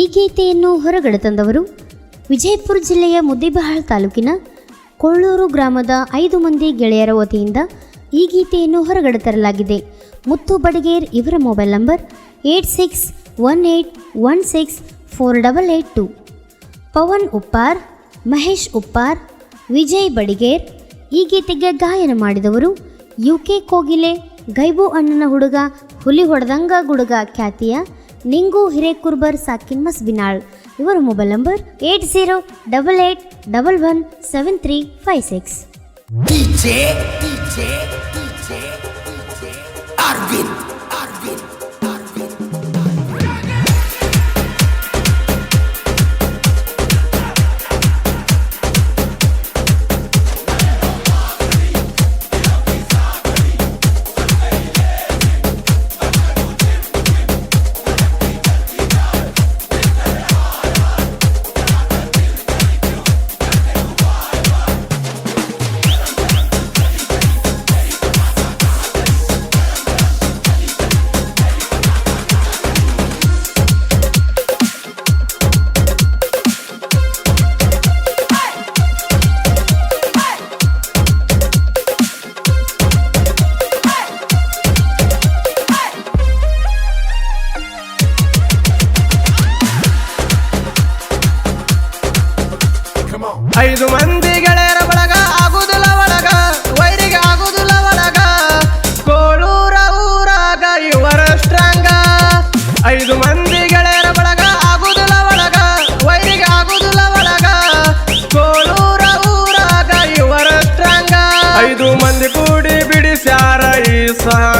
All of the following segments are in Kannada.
ಈ ಗೀತೆಯನ್ನು ಹೊರಗಡೆ ತಂದವರು ವಿಜಯಪುರ ಜಿಲ್ಲೆಯ ಮುದ್ದೇಬಹಾಳ್ ತಾಲೂಕಿನ ಕೊಳ್ಳೂರು ಗ್ರಾಮದ ಐದು ಮಂದಿ ಗೆಳೆಯರ ವತಿಯಿಂದ ಈ ಗೀತೆಯನ್ನು ಹೊರಗಡೆ ತರಲಾಗಿದೆ. ಮುತ್ತು ಬಡಗೇರ್ ಇವರ mobile number eight six one eight one six four double eight two. Pavan Uppar, Mahesh Uppar, Vijay Badiger ಈ ಗೀತೆಗೆ ಗಾಯನ ಮಾಡಿದವರು ಯು ಕೆ ಕೋಗಿಲೆ, ಗೈಬು ಅಣ್ಣನ ಹುಡುಗ ಹುಲಿ ಹೊಡೆದಂಗ ಗುಡುಗ ಖ್ಯಾತಿಯ ನಿಂಗು ಹಿರೇಕುರ್ಬರ್ ಸಾಕಿನ್ ಮಸ್ಬಿನಾಳ್ ಇವರ mobile number eight zero double eight double one seven three five six. ಐದು ಮಂದಿ ಗೆಳೆಯರ ಬಳಗ, ಆಗುದಿಲ್ಲ ಒಳಗ ವೈರಿಗೆ ಆಗುದಿಲ್ಲ ಒಳಗ ಕೋಳೂರ ಊರಾಗ ಇವರ ಸ್ಟ್ರಾಂಗ ಐದು ಮಂದಿ ಕೂಡಿ ಬಿಡಿಸ್ಯಾರ ಈ ಸಾಂಗ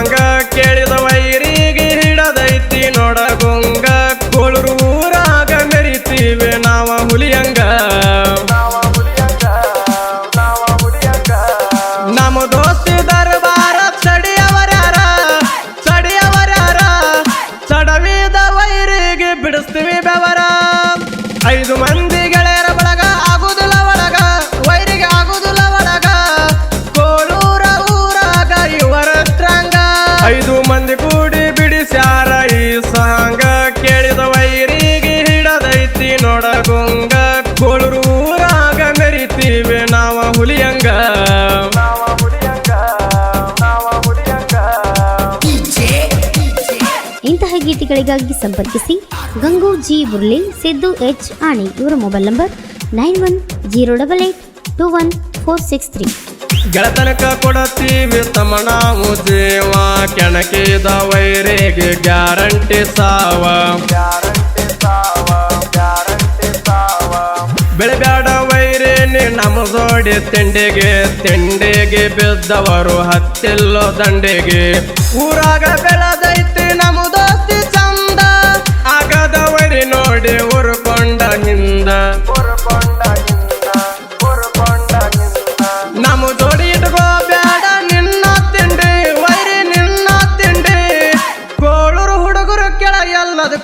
ಐದು ಮಂದಿ ಕೂಡಿ ಬಿಡಿಸ್ಯಾರ ಈ ಸಾಂಗ. ಕೇಳಿದ ವೈರಿಗೆ ಹಿಡದೈತಿ ನೋಡಗೊಂಗ ಊರಾಗ ಮೆರಿತೀವಿ ನಾವ ಹುಲಿಯಂಗ. ಇಂತಹ ಗೀತೆಗಳಿಗಾಗಿ ಸಂಪರ್ಕಿಸಿ ಗಂಗು ಜಿ ಬುರ್ಲಿ ಸಿದ್ದು ಎಚ್ ಆಣಿ. ಇವರ mobile number nine one zero double eight two one four six three. ಗೆಳತನಕ ಕೊಡತೀವಿ ತಮ್ಮ ನಾವು ಜೀವ. ಕೆಣಕಿದ ವೈರಿಗೆ ಗ್ಯಾರಂಟಿ ಸಾವ. ಬೆಳೆಬ್ಯಾಡ ವೈರೇನೆ ನಮ್ಮ ಜೋಡಿ ತಿಂಡಿಗೆ. ತಿಂಡಿಗೆ ಬಿದ್ದವರು ಹತ್ತಿಲ್ಲೋ ದಂಡಿಗೆ. ಊರಾಗ ಬೆಳೆದೈತಿ ನಮ್ಮ ದೋಸ್ತಿ ಚಂದ. ಆಗದ ವೈರಿ ನೋಡಿ ಉರ್ಕೊಂಡ ಹಿಂದ ನಮ್ಮ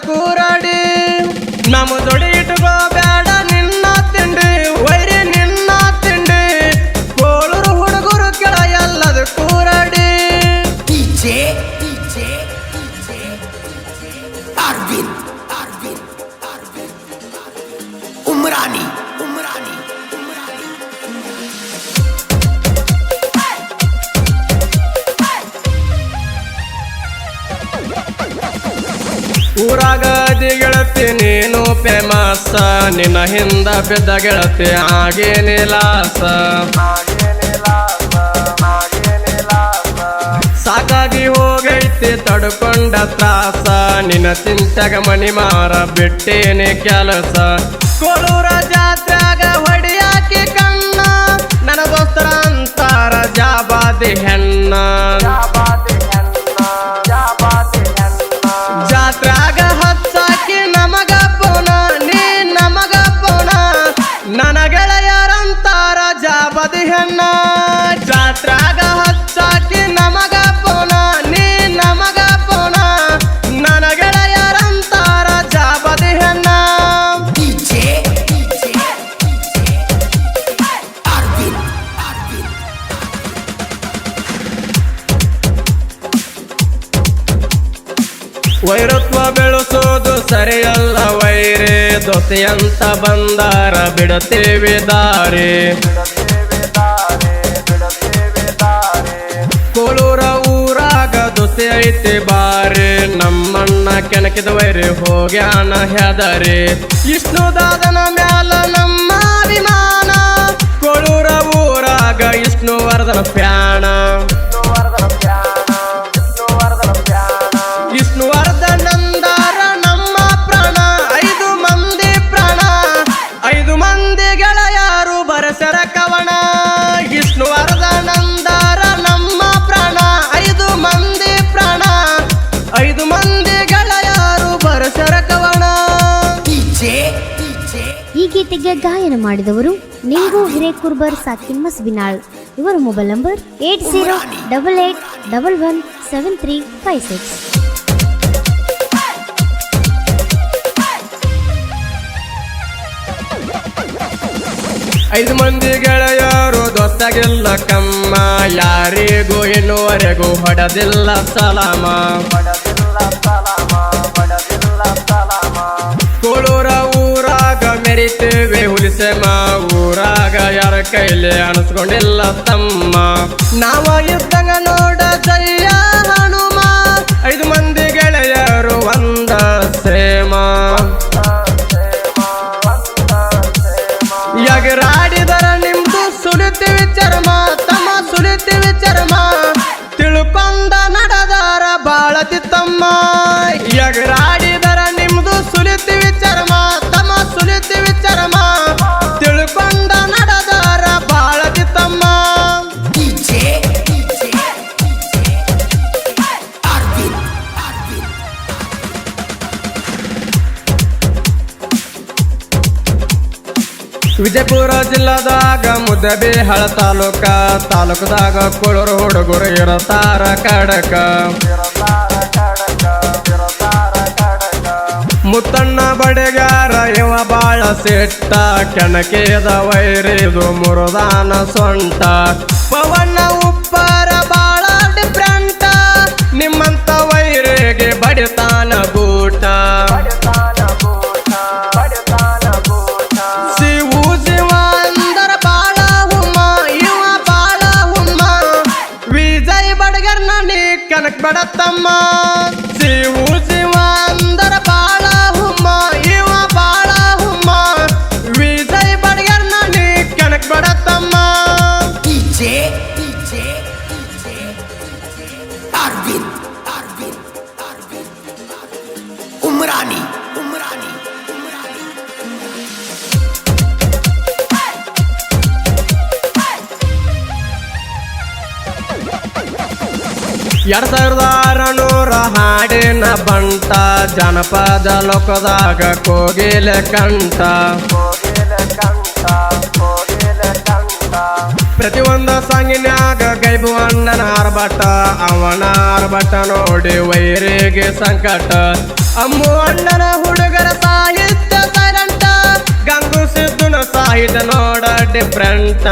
ancora ಊರಾಗ ಜಿ ಗೆಳತಿ ನೀನು ಫೇಮಸ್ ನಿನ್ನ ಹಿಂದ ಬಿದ್ದ ಗೆಳತಿ ಆಗೇನಿಲಾಸ ಸಾಕಾಗಿ ಹೋಗೈತಿ ತಡ್ಕೊಂಡ ತ್ರಾಸ, ನಿನ್ನ ಚಿಂತೆಗ ಮಣಿ ಮಾರ ಬಿಟ್ಟೇನೆ ಕೆಲಸ. ಕೋಳೂರ ಜಾತ್ರಾಗ ಹೊಡಿಯಾಕಿ ಕಣ್ಣ, ನನಗೋಸ್ಕರ ಅಂತಾರ ಜಾಬಾದಿ ಹೆಣ್ಣ. ವೈರತ್ವ ಬೆಳೆಸೋದು ಸರಿಯಲ್ಲ ವೈರೇ. ದೊಸೆಯಂತ ಬಂದಾರ ಬಿಡುತ್ತೇವೆ ದಾರಿ. ಕೋಲೂರ ಊರಾಗ ದೊಸೆ ಐತೆ ಬಾರಿ. ನಮ್ಮಣ್ಣ ಕೆಣಕಿದ ವೈರಿ ಹೋಗ್ಯಾನ ಹೆದರಿ. ಇಷ್ಟು ದಾದನ ಮ್ಯಾಲ ನಮ್ಮ ಅಭಿಮಾನ. ಕೋಳೂರ ಊರಾಗ ವಿಷ್ಣುವರ್ಧನ ಪ್ಯಾಣ. ಗೀತೆಗೆ ಗಾಯನ ಮಾಡಿದವರು ನಿಂಗು ಹಿರೇಕುರ್ಬರ್, ಸಾಕಿನ್ ಮಸ್ಬಿನಾಳ್ ಇವರ mobile number eight zero double eight double one seven three five six. ಐದು ಮಂದಿ ಗೆಳೆಯರು ದೋಸ್ತಾಗಿಲ್ಲ ಕಮ್ಮ. ಯಾರಿಗೂ ಇನ್ನುವರೆಗೂ ಹೊಡೆದಿಲ್ಲ ಸಲಾಮ. ಕೋಳೂರ ಕೈಲಿ ಅನಿಸ್ಕೊಂಡಿಲ್ಲ ತಮ್ಮ. ನಾವ ಇದ್ದಂಗ ನೋಡ ಜಯ್ಯ ಹನುಮ. ಐದು ಮಂದಿ ಗೆಳೆಯರು ಒಂದ ಸೇಮ. ಯಗರಾಡಿದರ ನಿಮ್ದು ಸುಲಿತೀವಿ ಚರ್ಮ ವಿಜಯಪುರ ಜಿಲ್ಲಾದಾಗ ಮುದ್ದಬಿಹಾಳ ತಾಲೂಕ. ತಾಲೂಕದಾಗ ಕೊಳರು ಹುಡುಗರು ಇರತಾರ ಕಡಕ. ಮುತ್ತಣ್ಣ ಬಡೆಗಾರ ಇವ ಬಾಳ ಸಿಟ್ಟ. ಕೆಣಕೇದ ವೈರಿದು ಮುರುದಾನ ಸೊಂಟ. ಪವನ ಉಪ್ಪಾರ ಬಾಳ ಡಿಫ್ರೆಂಟ ನಿಮ್ಮಂತ ವೈರಿಗೆ ಬಡಿತಾನ ಬಡತಮ್ಮ ಶಿವು ಶಿವ ಅಂದರ ಬಾಳ ಹುಮ್ಮ ಇವ ಬಾಳ ಹುಮ್ಮ ವಿಜಯ್ ಬಡಗರ್ ನೀ Kanak ಬಡತಮ್ಮ DJ, DJ, DJ, Arvin, Arvin, Arvin, ಎರಡ್ ಸಾವಿರದ ಆರುನೂರ ಹಾಡಿನ ಬಂಟ ಜನಪದ ಲೋಕದಾಗ ಕೋಗಿಲೆ ಕಂಠ. ಒಂದು ಸಂಗಿನಾಗ ಗೈಬು ಅಣ್ಣನ ಆರ್ಭಟ, ಅವನ ಆರ್ಭಟ ನೋಡಿ ವೈರಿಗೆ ಸಂಕಟ. ಅಮ್ಮು ಅಣ್ಣನ ಹುಡುಗರ ಸಾಹಿತ್ಯ ಗಂಗು ಸಿದ್ದುನ ಸಾಹಿತ್ಯ ನೋಡ ಡಿಫ್ರೆಂಟ್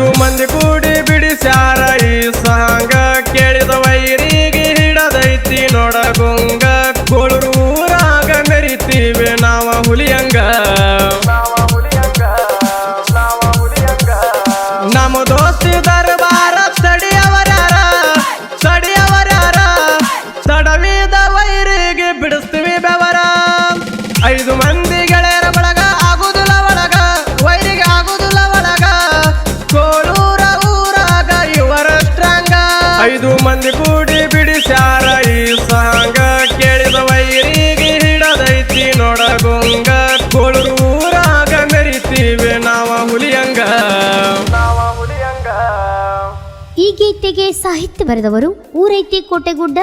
ಐದು ಮಂದಿ ನಾವ ಹುಲಿಯಂಗ. ಈ ಗೀತೆಗೆ ಸಾಹಿತ್ಯ ಬರೆದವರು ಊರೈತಿ ಕೋಟೆಗುಡ್ಡ,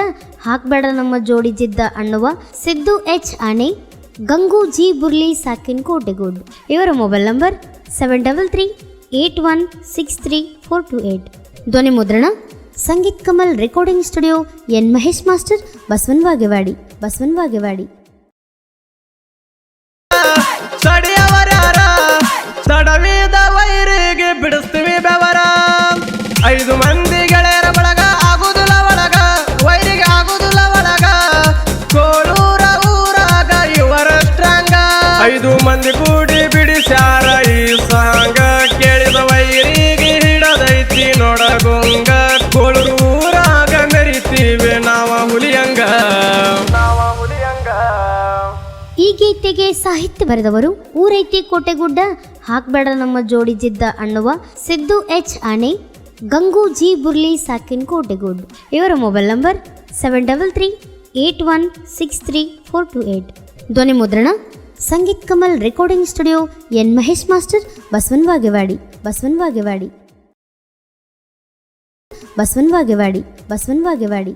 ಹಾಕ್ಬೇಡ ನಮ್ಮ ಜೋಡಿ ಜಿದ್ದ ಅನ್ನುವ ಸಿದ್ದು ಎಚ್ ಆನೆ ಗಂಗು ಜಿ ಬುರ್ಲಿ ಸಾಕಿನ್ ಕೋಟೆಗುಡ್. ಇವರ mobile number seven double three eight one six three four two eight. ಧ್ವನಿ ಮುದ್ರಣ, Sangeet Kamal recording studio N Mahesh master Basavan ವಾಗೇವಾಡಿ, ಬಸವನ್ ವಾಗೆವಾಡಿ. ಐದು ಮಂದಿ ಕೂಡಿ ಬಿಡಿಸ್ಯಾರ ಈ ಸಾಂಗ. ಕೇಳಿದ ವೈರಿಗೆ ಹಿಡದೈತಿ ನೋಡಗುಂಗ ಕೊಳೂರಾಗ ಊರಾಗ ಮೆರಿತೀವಿ ನಾವ ಹುಲಿಯಂಗ. ನಾವ ಹುಲಿಯಂಗ. ಈ ಗೀತೆಗೆ ಸಾಹಿತ್ಯ ಬರೆದವರು ಊರೈತಿ ಕೋಟೆಗುಡ್ಡ ಹಾಕ್ಬೇಡ ನಮ್ಮ ಜೋಡಿ ಜಿದ್ದ ಅನ್ನುವ ಸಿದ್ದು ಎಚ್ ಆನೆ ಗಂಗು ಜಿ ಬುರ್ಲಿ ಸಾಕಿನ್ ಕೋಟೆಗುಡ್. ಇವರ mobile number seven double three eight one six three four two eight ಧ್ವನಿ ಮುದ್ರಣ Sangeet Kamal recording studio N Mahesh master Basavan ವಾಗೆವಾಡಿ ಬಸವನ್ ವಾಗೆವಾಡಿ.